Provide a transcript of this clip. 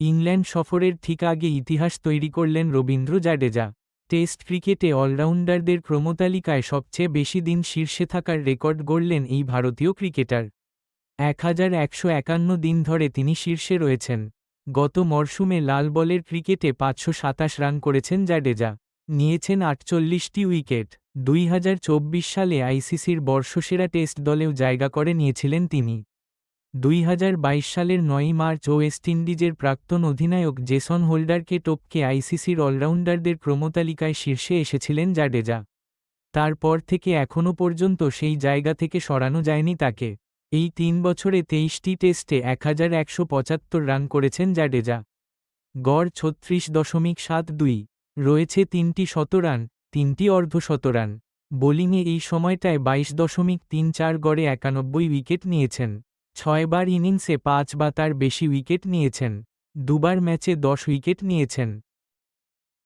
England সফরের ঠিক আগে ইতিহাস তৈরি করলেন রবীন্দ্র জাডেজা। টেস্ট ক্রিকেটে অলরাউন্ডারদের ক্রমতালিকায় সবচেয়ে বেশি দিন শীর্ষে থাকার রেকর্ড গড়লেন এই ভারতীয় ক্রিকেটার। এক হাজার একশো একান্ন দিন ধরে তিনি শীর্ষে রয়েছেন। গত মরশুমে লাল বলের ক্রিকেটে পাঁচশো সাতাশ রান করেছেন জাডেজা। নিয়েছেন আটচল্লিশটি উইকেট। দুই হাজার চব্বিশ সালে আইসিসির বর্ষসেরা টেস্ট দলেও জায়গা করে নিয়েছিলেন তিনি। দুই হাজার বাইশ সালের নয়ই মার্চ ওয়েস্ট ইন্ডিজের প্রাক্তন অধিনায়ক জেসন হোল্ডারকে টপকে আইসিসির অলরাউন্ডারদের ক্রমতালিকায় শীর্ষে এসেছিলেন জাডেজা। তারপর থেকে এখনও পর্যন্ত সেই জায়গা থেকে সরানো যায়নি তাকে। এই তিন বছরে তেইশটি টেস্টে এক হাজার একশো পঁচাত্তর রান করেছেন জাডেজা। গড় ছত্রিশ দশমিক সাত দুই, রয়েছে তিনটি শতরান, তিনটি অর্ধশতরান। বোলিংয়ে এই সময়টায় বাইশ দশমিক তিন চার গড়ে একানব্বই উইকেট নিয়েছেন। ছয়বার ইনিংসে পাঁচ বা তার বেশি উইকেট নিয়েছেন দুবার ম্যাচে দশ উইকেট নিয়েছেন।